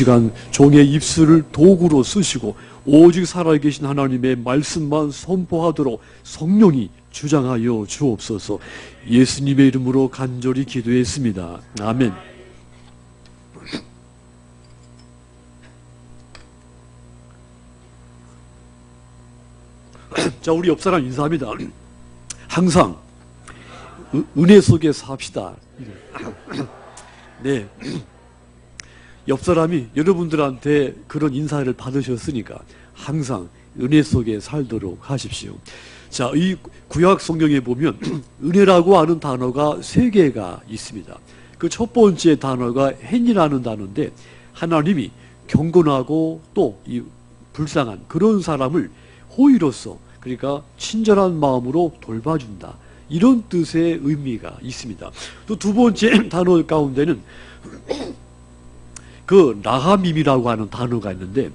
시간 종의 입술을 도구로 쓰시고 오직 살아계신 하나님의 말씀만 선포하도록 성령이 주장하여 주옵소서 예수님의 이름으로 간절히 기도했습니다. 아멘. 자, 우리 옆 사람 인사합니다. 항상 은- 은혜 속에 삽시다. 네. 옆 사람이 여러분들한테 그런 인사를 받으셨으니까 항상 은혜 속에 살도록 하십시오. 자, 이 구약 성경에 보면 은혜라고 하는 단어가 세 개가 있습니다. 그 첫 번째 단어가 헨이라는 단어인데 하나님이 경건하고 또 이 불쌍한 그런 사람을 호의로서 그러니까 친절한 마음으로 돌봐준다. 이런 뜻의 의미가 있습니다. 또 두 번째 단어 가운데는 그 라하밈이라고 하는 단어가 있는데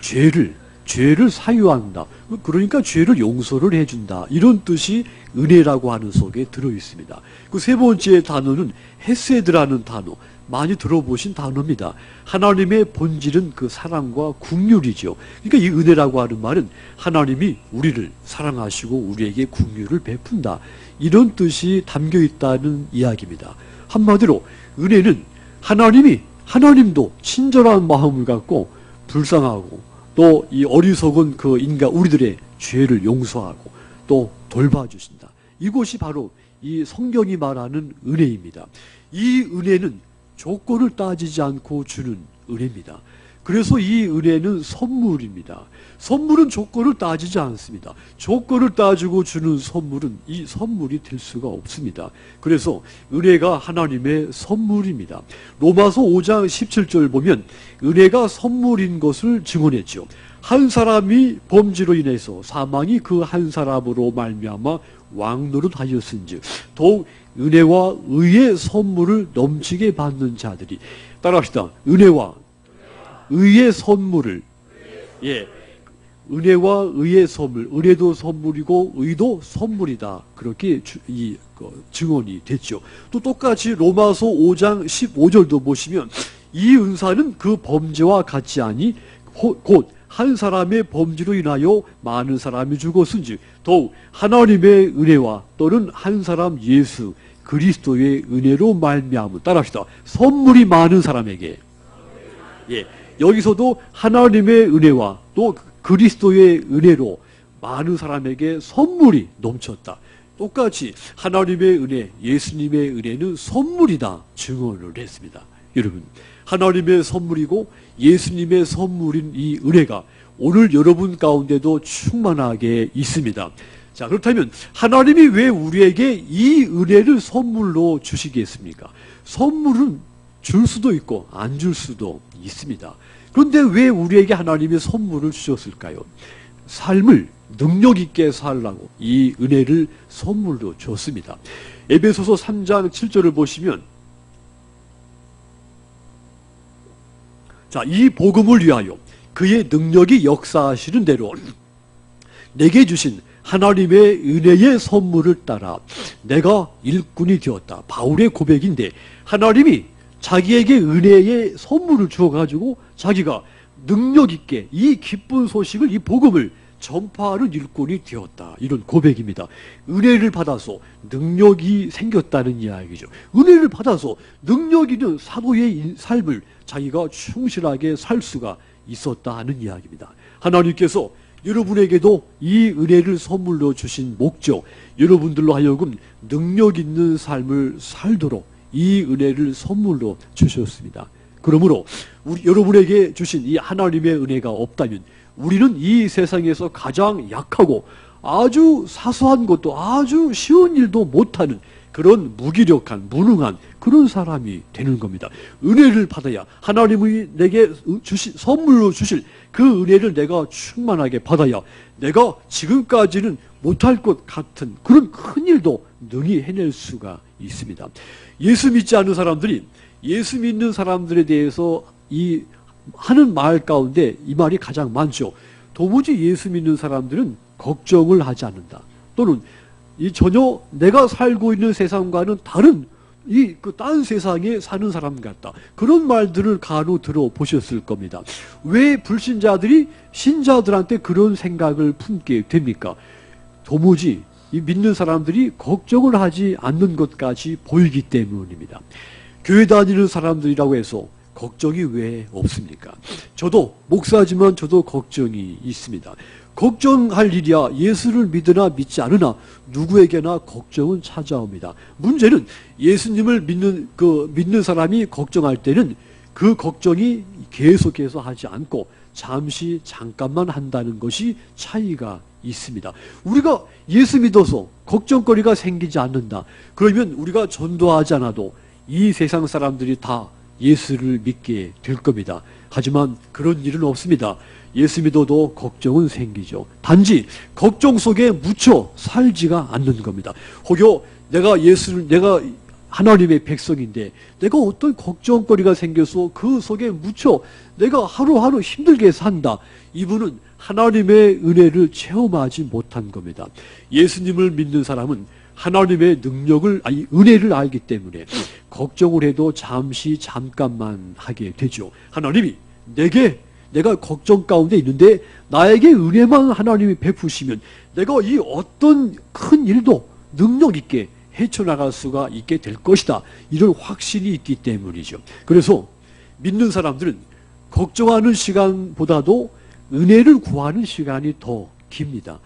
죄를 죄를 사유한다. 그러니까 죄를 용서를 해준다. 이런 뜻이 은혜라고 하는 속에 들어 있습니다. 그 세 번째 단어는 헤세드라는 단어. 많이 들어보신 단어입니다. 하나님의 본질은 그 사랑과 국률이죠. 그러니까 이 은혜라고 하는 말은 하나님이 우리를 사랑하시고 우리에게 국률을 베푼다. 이런 뜻이 담겨 있다는 이야기입니다. 한마디로 은혜는 하나님이 하나님도 친절한 마음을 갖고 불쌍하고 또 이 어리석은 그 인간 우리들의 죄를 용서하고 또 돌봐주신다. 이것이 바로 이 성경이 말하는 은혜입니다. 이 은혜는 조건을 따지지 않고 주는 은혜입니다. 그래서 이 은혜는 선물입니다. 선물은 조건을 따지지 않습니다. 조건을 따지고 주는 선물은 이 선물이 될 수가 없습니다. 그래서 은혜가 하나님의 선물입니다. 로마서 5장 17절 보면 은혜가 선물인 것을 증언했죠. 한 사람이 범죄로 인해서 사망이 그 한 사람으로 말미암아 왕노릇하였은즉 더욱 은혜와 의의 선물을 넘치게 받는 자들이 따라합시다. 은혜와 의의 선물을. 예. 은혜와 의의 선물. 은혜도 선물이고 의도 선물이다. 그렇게 주, 이 그, 증언이 됐죠. 또 똑같이 로마서 5장 15절도 보시면 이 은사는 그 범죄와 같지 아니 곧 한 사람의 범죄로 인하여 많은 사람이 죽었은지 더욱 하나님의 은혜와 또는 한 사람 예수 그리스도의 은혜로 말미암은 따라합시다. 선물이 많은 사람에게. 예, 여기서도 하나님의 은혜와 또 그리스도의 은혜로 많은 사람에게 선물이 넘쳤다. 똑같이 하나님의 은혜, 예수님의 은혜는 선물이다 증언을 했습니다. 여러분, 하나님의 선물이고 예수님의 선물인 이 은혜가 오늘 여러분 가운데도 충만하게 있습니다. 자, 그렇다면 하나님이 왜 우리에게 이 은혜를 선물로 주시겠습니까? 선물은 줄 수도 있고 안 줄 수도 있습니다. 그런데 왜 우리에게 하나님의 선물을 주셨을까요? 삶을 능력 있게 살라고 이 은혜를 선물로 줬습니다. 에베소서 3장 7절을 보시면 자, 이 복음을 위하여 그의 능력이 역사하시는 대로 내게 주신 하나님의 은혜의 선물을 따라 내가 일꾼이 되었다. 바울의 고백인데 하나님이 자기에게 은혜의 선물을 주어가지고 자기가 능력 있게 이 기쁜 소식을 이 복음을 전파하는 일꾼이 되었다. 이런 고백입니다. 은혜를 받아서 능력이 생겼다는 이야기죠. 은혜를 받아서 능력 있는 사도의 삶을 자기가 충실하게 살 수가 있었다 하는 이야기입니다. 하나님께서 여러분에게도 이 은혜를 선물로 주신 목적, 여러분들로 하여금 능력 있는 삶을 살도록 이 은혜를 선물로 주셨습니다. 그러므로 우리 여러분에게 주신 이 하나님의 은혜가 없다면 우리는 이 세상에서 가장 약하고 아주 사소한 것도 아주 쉬운 일도 못하는 그런 무기력한 무능한 그런 사람이 되는 겁니다. 은혜를 받아야 하나님이 내게 주신 선물로 주실 그 은혜를 내가 충만하게 받아야 내가 지금까지는 못할 것 같은 그런 큰 일도 능히 해낼 수가 있습니다. 예수 믿지 않는 사람들이 예수 믿는 사람들에 대해서 이 하는 말 가운데 이 말이 가장 많죠. 도무지 예수 믿는 사람들은 걱정을 하지 않는다. 또는 이 전혀 내가 살고 있는 세상과는 다른 이 그 딴 세상에 사는 사람 같다. 그런 말들을 간혹 들어보셨을 겁니다. 왜 불신자들이 신자들한테 그런 생각을 품게 됩니까? 도무지 이 믿는 사람들이 걱정을 하지 않는 것까지 보이기 때문입니다. 교회 다니는 사람들이라고 해서 걱정이 왜 없습니까? 저도 목사지만 저도 걱정이 있습니다. 걱정할 일이야 예수를 믿으나 믿지 않으나 누구에게나 걱정은 찾아옵니다. 문제는 예수님을 믿는 그 믿는 사람이 걱정할 때는 그 걱정이 계속해서 하지 않고 잠시 잠깐만 한다는 것이 차이가 있습니다. 우리가 예수 믿어서 걱정거리가 생기지 않는다. 그러면 우리가 전도하지 않아도 이 세상 사람들이 다 예수를 믿게 될 겁니다. 하지만 그런 일은 없습니다. 예수 믿어도 걱정은 생기죠. 단지 걱정 속에 묻혀 살지가 않는 겁니다. 혹여 내가 예수를 내가 하나님의 백성인데 내가 어떤 걱정거리가 생겨서 그 속에 묻혀 내가 하루하루 힘들게 산다. 이분은 하나님의 은혜를 체험하지 못한 겁니다. 예수님을 믿는 사람은 하나님의 능력을 아니 은혜를 알기 때문에 걱정을 해도 잠시 잠깐만 하게 되죠. 하나님이 내게 내가 걱정 가운데 있는데 나에게 은혜만 하나님이 베푸시면 내가 이 어떤 큰 일도 능력 있게 헤쳐나갈 수가 있게 될 것이다. 이런 확신이 있기 때문이죠. 그래서 믿는 사람들은 걱정하는 시간보다도 은혜를 구하는 시간이 더 깁니다.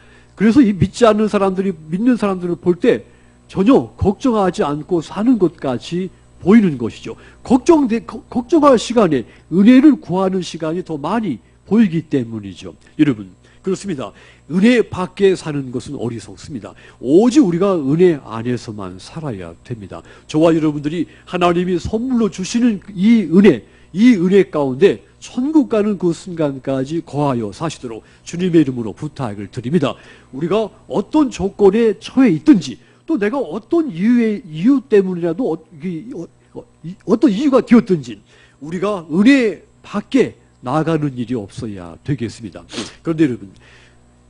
그래서 이 믿지 않는 사람들이 믿는 사람들을 볼 때 전혀 걱정하지 않고 사는 것까지 보이는 것이죠. 걱정돼, 걱정할 시간에 은혜를 구하는 시간이 더 많이 보이기 때문이죠. 여러분, 그렇습니다. 은혜 밖에 사는 것은 어리석습니다. 오직 우리가 은혜 안에서만 살아야 됩니다. 저와 여러분들이 하나님이 선물로 주시는 이 은혜, 이 은혜 가운데 천국 가는 그 순간까지 거하여 사시도록 주님의 이름으로 부탁을 드립니다. 우리가 어떤 조건에 처해 있든지 또 내가 어떤 이유의 이유 때문이라도 어, 어, 어떤 이유가 되었든지 우리가 은혜 밖에 나가는 일이 없어야 되겠습니다. 그런데 여러분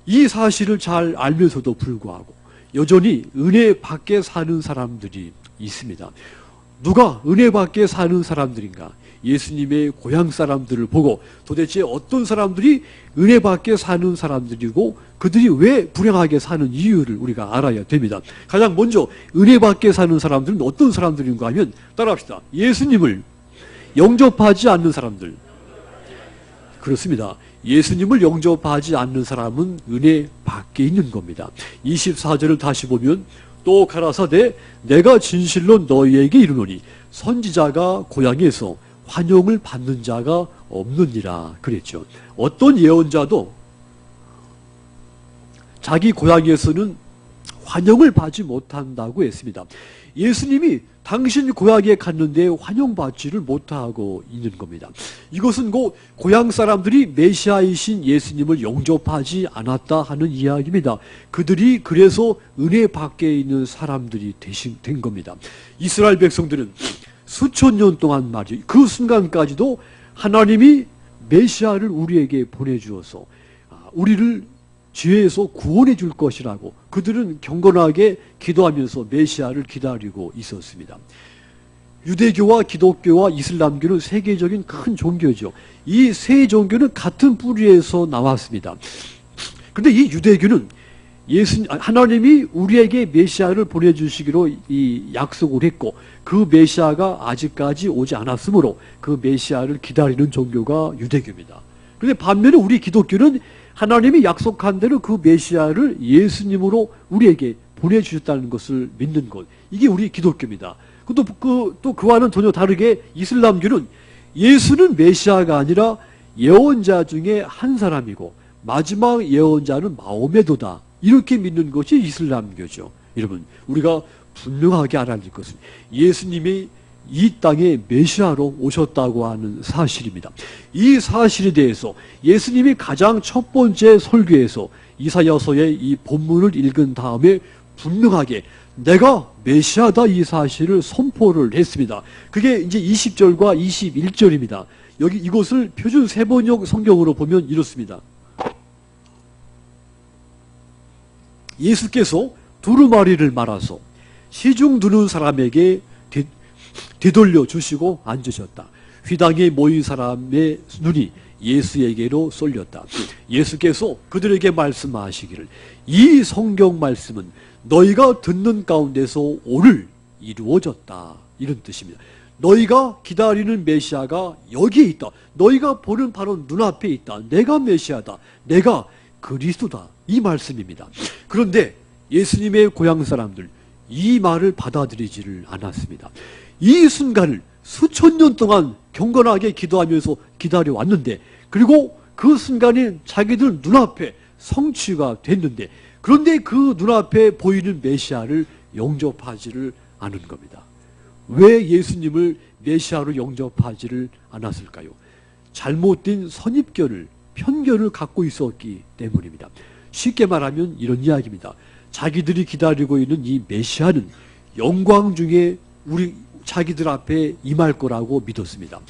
이 사실을 잘 알면서도 불구하고 여전히 은혜 밖에 사는 사람들이 있습니다. 누가 은혜 밖에 사는 사람들인가? 예수님의 고향 사람들을 보고 도대체 어떤 사람들이 은혜 밖에 사는 사람들이고 그들이 왜 불행하게 사는 이유를 우리가 알아야 됩니다. 가장 먼저 은혜 밖에 사는 사람들은 어떤 사람들인가 하면 따라합시다. 예수님을 영접하지 않는 사람들. 그렇습니다. 예수님을 영접하지 않는 사람은 은혜 밖에 있는 겁니다. 24절을 다시 보면 또 가라사대 내가 진실로 너희에게 이르노니 선지자가 고향에서 환영을 받는 자가 없느니라 그랬죠. 어떤 예언자도 자기 고향에서는 환영을 받지 못한다고 했습니다. 예수님이 당신 고향에 갔는데 환영받지를 못하고 있는 겁니다. 이것은 고 고향 사람들이 메시아이신 예수님을 영접하지 않았다 하는 이야기입니다. 그들이 그래서 은혜 밖에 있는 사람들이 대신 된 겁니다. 이스라엘 백성들은 수천 년 동안 말이죠. 그 순간까지도 하나님이 메시아를 우리에게 보내주어서 아, 우리를 죄에서 구원해 줄 것이라고 그들은 경건하게 기도하면서 메시아를 기다리고 있었습니다. 유대교와 기독교와 이슬람교는 세계적인 큰 종교죠. 이 세 종교는 같은 뿌리에서 나왔습니다. 그런데 이 유대교는 예수 하나님이 우리에게 메시아를 보내주시기로 이 약속을 했고 그 메시아가 아직까지 오지 않았으므로 그 메시아를 기다리는 종교가 유대교입니다. 그런데 반면에 우리 기독교는 하나님이 약속한 대로 그 메시아를 예수님으로 우리에게 보내주셨다는 것을 믿는 것. 이게 우리 기독교입니다. 또, 그, 또 그와는 전혀 다르게 이슬람교는 예수는 메시아가 아니라 예언자 중에 한 사람이고 마지막 예언자는 마오메도다. 이렇게 믿는 것이 이슬람교죠. 여러분, 우리가 분명하게 알아야 될 것은 예수님이 이 땅에 메시아로 오셨다고 하는 사실입니다. 이 사실에 대해서 예수님이 가장 첫 번째 설교에서 이사야서의 이 본문을 읽은 다음에 분명하게 내가 메시아다 이 사실을 선포를 했습니다. 그게 이제 20절과 21절입니다. 여기 이것을 표준 세번역 성경으로 보면 이렇습니다. 예수께서 두루마리를 말아서 시중 두는 사람에게 되돌려 주시고 앉으셨다. 휘당에 모인 사람의 눈이 예수에게로 쏠렸다. 예수께서 그들에게 말씀하시기를 이 성경 말씀은 너희가 듣는 가운데서 오늘 이루어졌다. 이런 뜻입니다. 너희가 기다리는 메시아가 여기에 있다. 너희가 보는 바로 눈앞에 있다. 내가 메시아다. 내가 그리스도다. 이 말씀입니다. 그런데 예수님의 고향 사람들 이 말을 받아들이지를 않았습니다. 이 순간을 수천 년 동안 경건하게 기도하면서 기다려 왔는데 그리고 그 순간에 자기들 눈앞에 성취가 됐는데 그런데 그 눈앞에 보이는 메시아를 영접하지를 않은 겁니다. 왜 예수님을 메시아로 영접하지를 않았을까요? 잘못된 선입견을 편견을 갖고 있었기 때문입니다. 쉽게 말하면 이런 이야기입니다. 자기들이 기다리고 있는 이 메시아는 영광 중에 우리 자기들 앞에 임할 거라고 믿었습니다.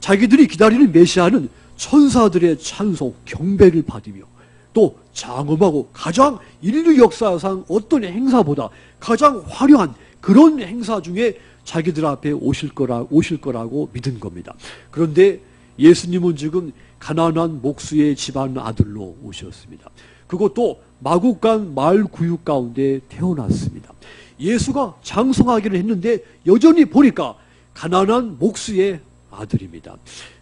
자기들이 기다리는 메시아는 천사들의 찬송, 경배를 받으며 또 장엄하고 가장 인류 역사상 어떤 행사보다 가장 화려한 그런 행사 중에 자기들 앞에 오실 거라 오실 거라고 믿은 겁니다. 그런데 예수님은 지금 가난한 목수의 집안 아들로 오셨습니다. 그것도 마국간 마을 구육 가운데 태어났습니다. 예수가 장성하기를 했는데 여전히 보니까 가난한 목수의 아들입니다.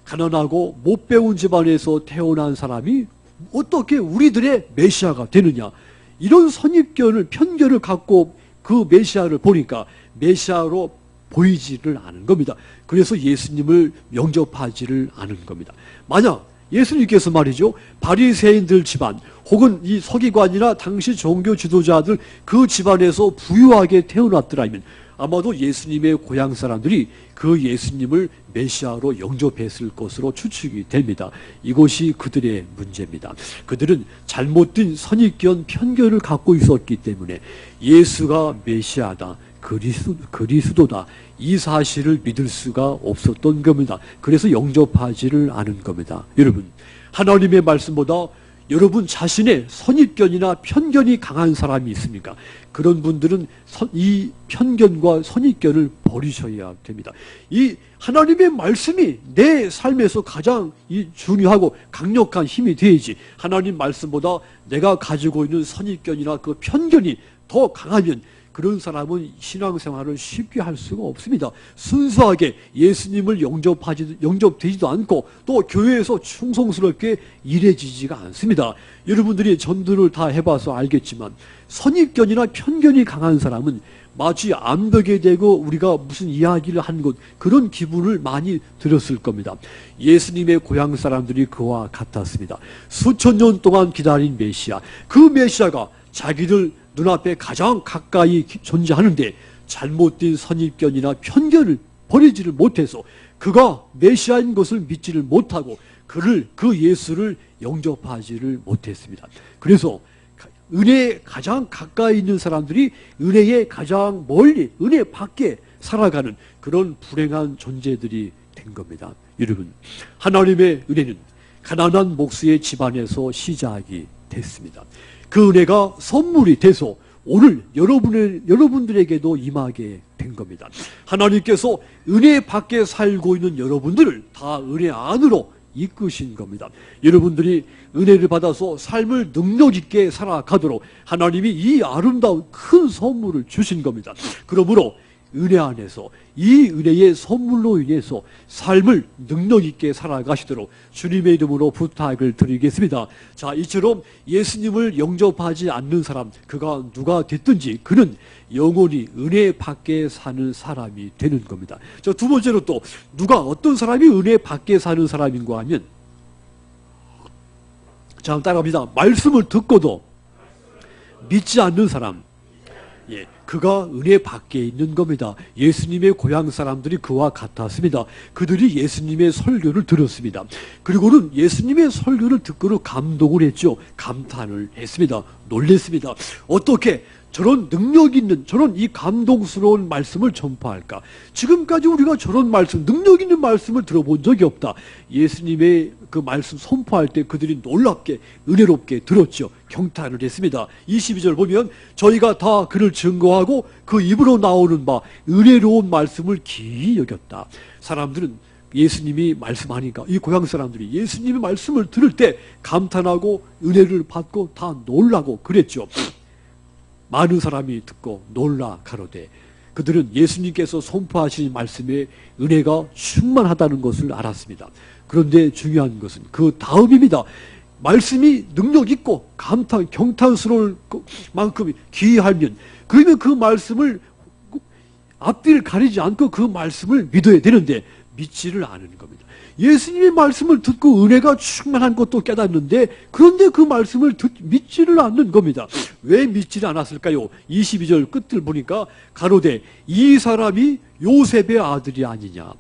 가난하고 못 배운 집안에서 태어난 사람이 어떻게 우리들의 메시아가 되느냐 이런 선입견을 편견을 갖고 그 메시아를 보니까 메시아로 보이지를 않은 겁니다. 그래서 예수님을 영접하지를 않은 겁니다. 만약 예수님께서 말이죠. 바리새인들 집안 혹은 이 서기관이나 당시 종교 지도자들 그 집안에서 부유하게 태어났더라면 아마도 예수님의 고향 사람들이 그 예수님을 메시아로 영접했을 것으로 추측이 됩니다. 이것이 그들의 문제입니다. 그들은 잘못된 선입견 편견을 갖고 있었기 때문에 예수가 메시아다. 그리스도, 그리스도다. 이 사실을 믿을 수가 없었던 겁니다. 그래서 영접하지를 않은 겁니다. 여러분, 하나님의 말씀보다 여러분 자신의 선입견이나 편견이 강한 사람이 있습니까? 그런 분들은 이 편견과 선입견을 버리셔야 됩니다. 이 하나님의 말씀이 내 삶에서 가장 중요하고 강력한 힘이 되야지 하나님 말씀보다 내가 가지고 있는 선입견이나 그 편견이 더 강하면 그런 사람은 신앙생활을 쉽게 할 수가 없습니다. 순수하게 예수님을 영접하지, 영접되지도 않고 또 교회에서 충성스럽게 일해지지가 않습니다. 여러분들이 전도를 다 해봐서 알겠지만 선입견이나 편견이 강한 사람은 마치 암벽에 대고 우리가 무슨 이야기를 한 것 그런 기분을 많이 들었을 겁니다. 예수님의 고향 사람들이 그와 같았습니다. 수천 년 동안 기다린 메시아 그 메시아가 자기들 눈앞에 가장 가까이 존재하는데 잘못된 선입견이나 편견을 버리지를 못해서 그가 메시아인 것을 믿지를 못하고 그를 그 예수를 영접하지를 못했습니다. 그래서 은혜에 가장 가까이 있는 사람들이 은혜에 가장 멀리 은혜 밖에 살아가는 그런 불행한 존재들이 된 겁니다. 여러분 하나님의 은혜는 가난한 목수의 집안에서 시작이 됐습니다. 그 은혜가 선물이 돼서 오늘 여러분의, 여러분들에게도 임하게 된 겁니다. 하나님께서 은혜 밖에 살고 있는 여러분들을 다 은혜 안으로 이끄신 겁니다. 여러분들이 은혜를 받아서 삶을 능력 있게 살아가도록 하나님이 이 아름다운 큰 선물을 주신 겁니다. 그러므로 은혜 안에서 이 은혜의 선물로 인해서 삶을 능력 있게 살아가시도록 주님의 이름으로 부탁을 드리겠습니다. 자, 이처럼 예수님을 영접하지 않는 사람, 그가 누가 됐든지 그는 영원히 은혜 밖에 사는 사람이 되는 겁니다. 자, 두 번째로 또 누가 어떤 사람이 은혜 밖에 사는 사람인가 하면 자, 따라갑니다. 말씀을 듣고도 믿지 않는 사람, 예, 그가 은혜 밖에 있는 겁니다. 예수님의 고향 사람들이 그와 같았습니다. 그들이 예수님의 설교를 들었습니다. 그리고는 예수님의 설교를 듣고는 감동을 했죠. 감탄을 했습니다. 놀랬습니다. 어떻게 저런 능력 있는 저런 이 감동스러운 말씀을 전파할까? 지금까지 우리가 저런 말씀, 능력 있는 말씀을 들어본 적이 없다. 예수님의 그 말씀 선포할 때 그들이 놀랍게 은혜롭게 들었죠. 경탄을 했습니다. 22절 보면 저희가 다 그를 증거하고 그 입으로 나오는 바 은혜로운 말씀을 기이 여겼다. 사람들은 예수님이 말씀하니까 이 고향 사람들이 예수님의 말씀을 들을 때 감탄하고 은혜를 받고 다 놀라고 그랬죠. 많은 사람이 듣고 놀라 가로되 그들은 예수님께서 선포하신 말씀에 은혜가 충만하다는 것을 알았습니다. 그런데 중요한 것은 그 다음입니다. 말씀이 능력 있고 감탄 경탄스러울 만큼 귀하면 그러면 그 말씀을 앞뒤를 가리지 않고 그 말씀을 믿어야 되는데 믿지를 않은 겁니다. 예수님의 말씀을 듣고 은혜가 충만한 것도 깨닫는데 그런데 그 말씀을 듣, 믿지를 않는 겁니다. 왜 믿지를 않았을까요? 22절 끝을 보니까 가로되 이 사람이 요셉의 아들이 아니냐.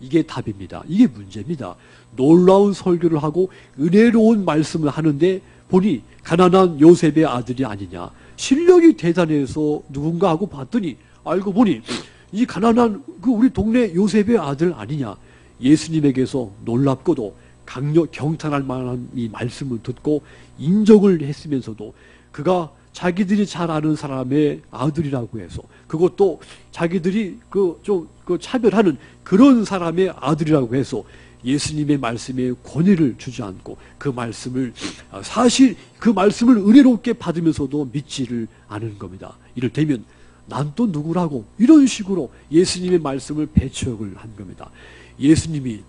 이게 답입니다. 이게 문제입니다. 놀라운 설교를 하고 은혜로운 말씀을 하는데 보니 가난한 요셉의 아들이 아니냐. 실력이 대단해서 누군가 하고 봤더니 알고 보니 이 가난한 그 우리 동네 요셉의 아들 아니냐. 예수님에게서 놀랍고도 강력 경탄할 만한 이 말씀을 듣고 인정을 했으면서도 그가 자기들이 잘 아는 사람의 아들이라고 해서 그것도 자기들이 그 좀그 차별하는 그런 사람의 아들이라고 해서 예수님의 말씀에 권위를 주지 않고 그 말씀을 아, 사실 그 말씀을 은혜롭게 받으면서도 믿지를 않은 겁니다. 이를테면 난 또 누구라고 이런 식으로 예수님의 말씀을 배척을 한 겁니다. 예수님이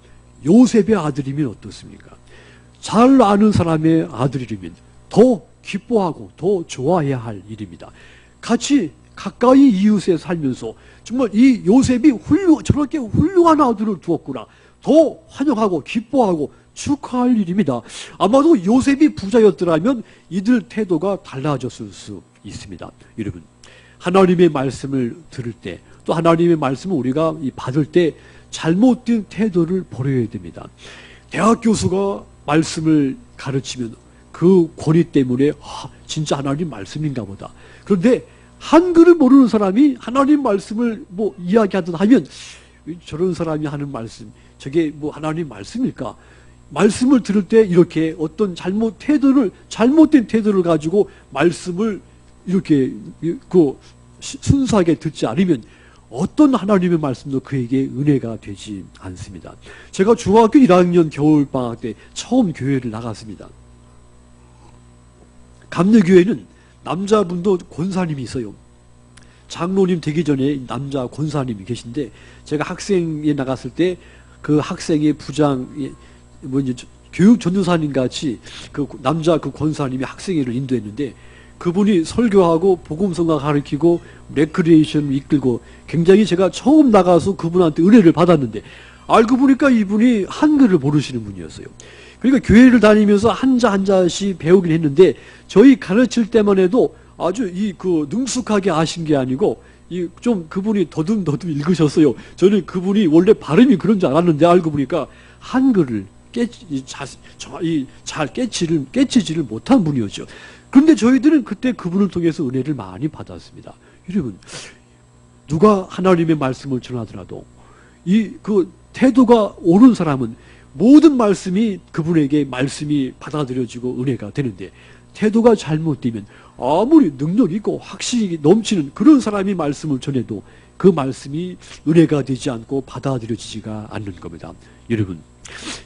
요셉의 아들이면 어떻습니까? 잘 아는 사람의 아들이면 더 기뻐하고 더 좋아해야 할 일입니다. 같이 가까이 이웃에 살면서 정말 이 요셉이 훌륭 저렇게 훌륭한 아들을 두었구나. 더 환영하고 기뻐하고 축하할 일입니다. 아마도 요셉이 부자였더라면 이들 태도가 달라졌을 수 있습니다. 여러분, 하나님의 말씀을 들을 때, 또 하나님의 말씀을 우리가 받을 때 잘못된 태도를 버려야 됩니다. 대학 교수가 말씀을 가르치면 그 권위 때문에 아, 진짜 하나님 말씀인가 보다. 그런데 한글을 모르는 사람이 하나님 말씀을 뭐 이야기하든 하면 저런 사람이 하는 말씀, 저게 뭐 하나님 말씀일까? 말씀을 들을 때 이렇게 어떤 잘못 태도를 잘못된 태도를 가지고 말씀을 이렇게 그 순수하게 듣지 않으면 어떤 하나님의 말씀도 그에게 은혜가 되지 않습니다. 제가 중학교 1학년 겨울방학 때 처음 교회를 나갔습니다. 감리교회는 남자분도 권사님이 있어요. 장로님 되기 전에 남자 권사님이 계신데 제가 학생에 나갔을 때 그 학생의 부장 뭐 이제 교육 전도사님 같이 그 남자 그 권사님이 학생회를 인도했는데 그분이 설교하고 복음성가 가르치고 레크리에이션 이끌고 굉장히 제가 처음 나가서 그분한테 은혜를 받았는데 알고 보니까 이분이 한글을 모르시는 분이었어요. 그러니까 교회를 다니면서 한자 한자씩 배우긴 했는데 저희 가르칠 때만 해도 아주 이 그 능숙하게 아신 게 아니고 이 좀 그분이 더듬더듬 읽으셨어요. 저는 그분이 원래 발음이 그런 줄 알았는데 알고 보니까 한글을 깨치, 자, 이, 잘 깨치를, 깨치지를 못한 분이었죠. 그런데 저희들은 그때 그분을 통해서 은혜를 많이 받았습니다. 여러분, 누가 하나님의 말씀을 전하더라도 이 그 태도가 옳은 사람은 모든 말씀이 그분에게 말씀이 받아들여지고 은혜가 되는데 태도가 잘못되면 아무리 능력 있고 확신이 넘치는 그런 사람이 말씀을 전해도 그 말씀이 은혜가 되지 않고 받아들여지지가 않는 겁니다. 여러분,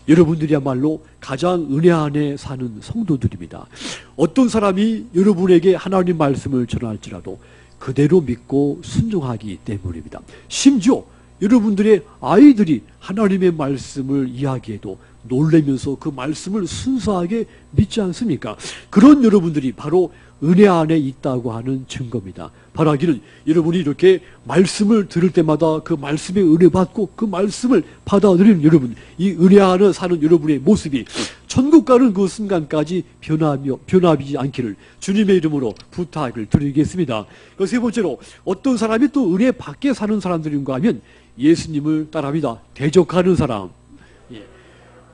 여러분들이야말로 가장 은혜 안에 사는 성도들입니다. 어떤 사람이 여러분에게 하나님 말씀을 전할지라도 그대로 믿고 순종하기 때문입니다. 심지어 여러분들의 아이들이 하나님의 말씀을 이야기해도 놀래면서 그 말씀을 순수하게 믿지 않습니까? 그런 여러분들이 바로 은혜 안에 있다고 하는 증거입니다. 바라기는 여러분이 이렇게 말씀을 들을 때마다 그 말씀에 은혜 받고 그 말씀을 받아들이는 여러분, 이 은혜 안에 사는 여러분의 모습이 천국 가는 그 순간까지 변하며 변하지 않기를 주님의 이름으로 부탁을 드리겠습니다. 그세 번째로 어떤 사람이 또 은혜 밖에 사는 사람들인가 하면 예수님을 따라합니다. 대적하는 사람. 예.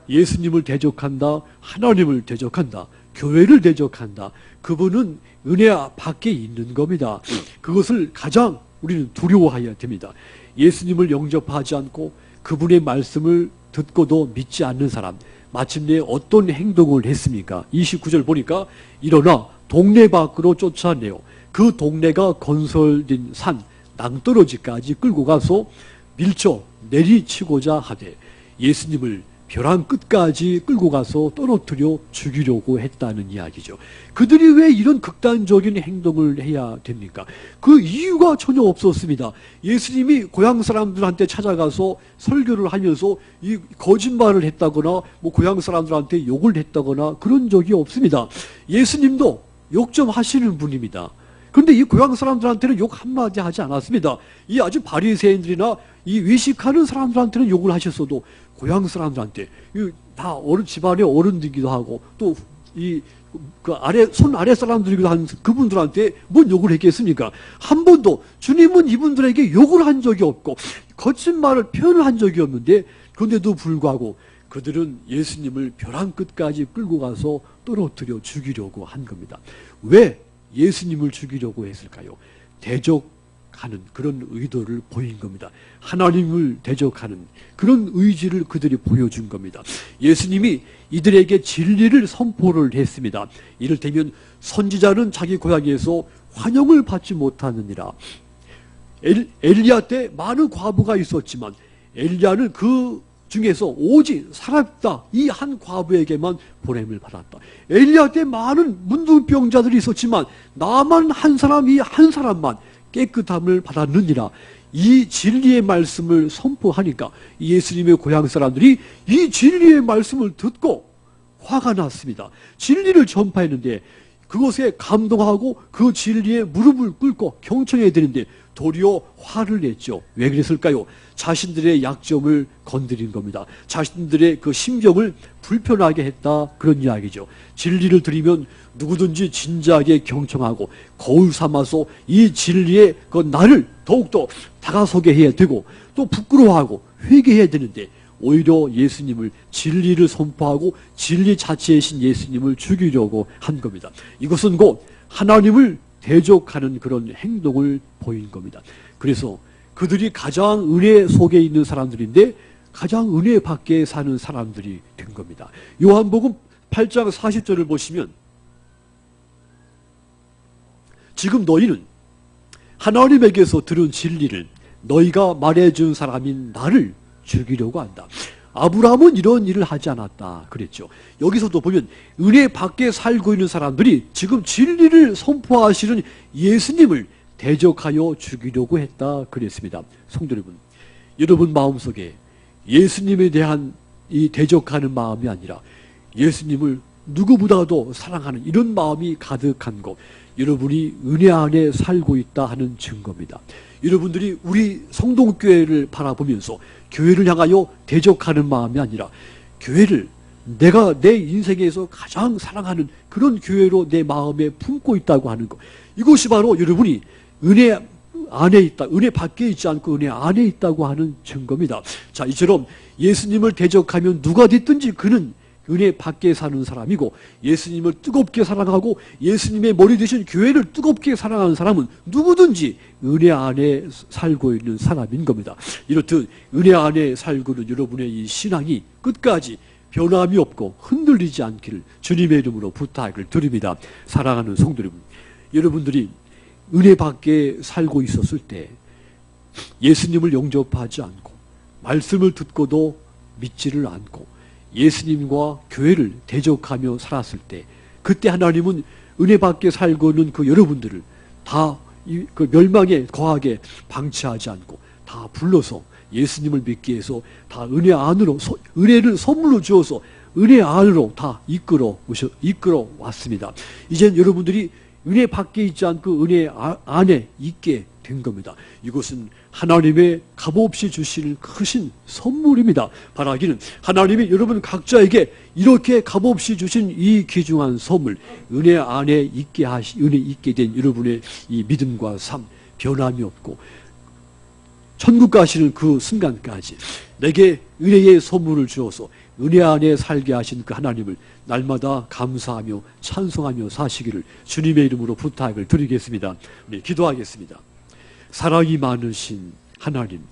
예수님을 대적한다, 하나님을 대적한다. 교회를 대적한다. 그분은 은혜 밖에 있는 겁니다. 그것을 가장 우리는 두려워해야 됩니다. 예수님을 영접하지 않고 그분의 말씀을 듣고도 믿지 않는 사람, 마침내 어떤 행동을 했습니까? 29절 보니까 일어나 동네 밖으로 쫓아내요. 그 동네가 건설된 산, 낭떠러지까지 끌고 가서 밀쳐 내리치고자 하되 예수님을 벼랑 끝까지 끌고 가서 떨어뜨려 죽이려고 했다는 이야기죠. 그들이 왜 이런 극단적인 행동을 해야 됩니까? 그 이유가 전혀 없었습니다. 예수님이 고향 사람들한테 찾아가서 설교를 하면서 이 거짓말을 했다거나 뭐 고향 사람들한테 욕을 했다거나 그런 적이 없습니다. 예수님도 욕 좀 하시는 분입니다. 그런데 이 고향 사람들한테는 욕 한마디 하지 않았습니다. 이 아주 바리새인들이나 이 외식하는 사람들한테는 욕을 하셨어도 고향 사람들한테 다 어른 집안의 어른들이기도 하고 또이 그 아래 손 아래 사람들이기도 한 그분들한테 뭔 욕을 했겠습니까? 한 번도 주님은 이분들에게 욕을 한 적이 없고 거짓말을 표현을 한 적이 없는데 그런데도 불구하고 그들은 예수님을 벼랑 끝까지 끌고 가서 떨어뜨려 죽이려고 한 겁니다. 왜 예수님을 죽이려고 했을까요? 대적 하는 그런 의도를 보인 겁니다. 하나님을 대적하는 그런 의지를 그들이 보여준 겁니다. 예수님이 이들에게 진리를 선포를 했습니다. 이를테면 선지자는 자기 고향에서 환영을 받지 못하느니라. 엘, 엘리야 때 많은 과부가 있었지만 엘리야는 그 중에서 오직 살았다 이 한 과부에게만 보냄을 받았다. 엘리야 때 많은 문둥병자들이 있었지만 나만 한 사람 이 한 사람만 깨끗함을 받았느니라. 이 진리의 말씀을 선포하니까 예수님의 고향 사람들이 이 진리의 말씀을 듣고 화가 났습니다. 진리를 전파했는데 그것에 감동하고 그 진리에 무릎을 꿇고 경청해야 되는데 도리어 화를 냈죠. 왜 그랬을까요? 자신들의 약점을 건드린 겁니다. 자신들의 그 심정을 불편하게 했다. 그런 이야기죠. 진리를 들으면 누구든지 진지하게 경청하고 거울 삼아서 이 진리의 그 나를 더욱더 다가서게 해야 되고 또 부끄러워하고 회개해야 되는데 오히려 예수님을 진리를 선포하고 진리 자체이신 예수님을 죽이려고 한 겁니다. 이것은 곧 하나님을 대적하는 그런 행동을 보인 겁니다. 그래서 그들이 가장 은혜 속에 있는 사람들인데 가장 은혜 밖에 사는 사람들이 된 겁니다. 요한복음 8장 40절을 보시면 지금 너희는 하나님에게서 들은 진리를 너희가 말해준 사람인 나를 죽이려고 한다. 아브라함은 이런 일을 하지 않았다. 그랬죠. 여기서도 보면 은혜 밖에 살고 있는 사람들이 지금 진리를 선포하시는 예수님을 대적하여 죽이려고 했다. 그랬습니다. 성도 여러분, 여러분 마음속에 예수님에 대한 이 대적하는 마음이 아니라 예수님을 누구보다도 사랑하는 이런 마음이 가득한 것, 여러분이 은혜 안에 살고 있다 하는 증거입니다. 여러분들이 우리 성동교회를 바라보면서 교회를 향하여 대적하는 마음이 아니라 교회를 내가 내 인생에서 가장 사랑하는 그런 교회로 내 마음에 품고 있다고 하는 것. 이것이 바로 여러분이 은혜 안에 있다. 은혜 밖에 있지 않고 은혜 안에 있다고 하는 증거입니다. 자, 이처럼 예수님을 대적하면 누가 됐든지 그는 은혜 밖에 사는 사람이고 예수님을 뜨겁게 사랑하고 예수님의 머리 되신 교회를 뜨겁게 사랑하는 사람은 누구든지 은혜 안에 살고 있는 사람인 겁니다. 이렇듯 은혜 안에 살고는 여러분의 이 신앙이 끝까지 변함이 없고 흔들리지 않기를 주님의 이름으로 부탁을 드립니다. 사랑하는 성도 여러분, 여러분들이 은혜 밖에 살고 있었을 때 예수님을 영접하지 않고 말씀을 듣고도 믿지를 않고 예수님과 교회를 대적하며 살았을 때 그때 하나님은 은혜 밖에 살고 있는 그 여러분들을 다 그 멸망에 거하게 방치하지 않고 다 불러서 예수님을 믿기 위해서 다 은혜 안으로 은혜를 선물로 주어서 은혜 안으로 다 이끌어 오셔 이끌어 왔습니다. 이젠 여러분들이 은혜 밖에 있지 않고 은혜 아, 안에 있게 된 겁니다. 이것은 하나님의 값없이 주시는 크신 선물입니다. 바라기는 하나님이 여러분 각자에게 이렇게 값없이 주신 이 귀중한 선물, 은혜 안에 있게 하시, 은혜 있게 된 여러분의 이 믿음과 삶, 변함이 없고, 천국 가시는 그 순간까지 내게 은혜의 선물을 주어서 은혜 안에 살게 하신 그 하나님을 날마다 감사하며 찬송하며 사시기를 주님의 이름으로 부탁을 드리겠습니다. 우리 기도하겠습니다. 사랑이 많으신 하나님,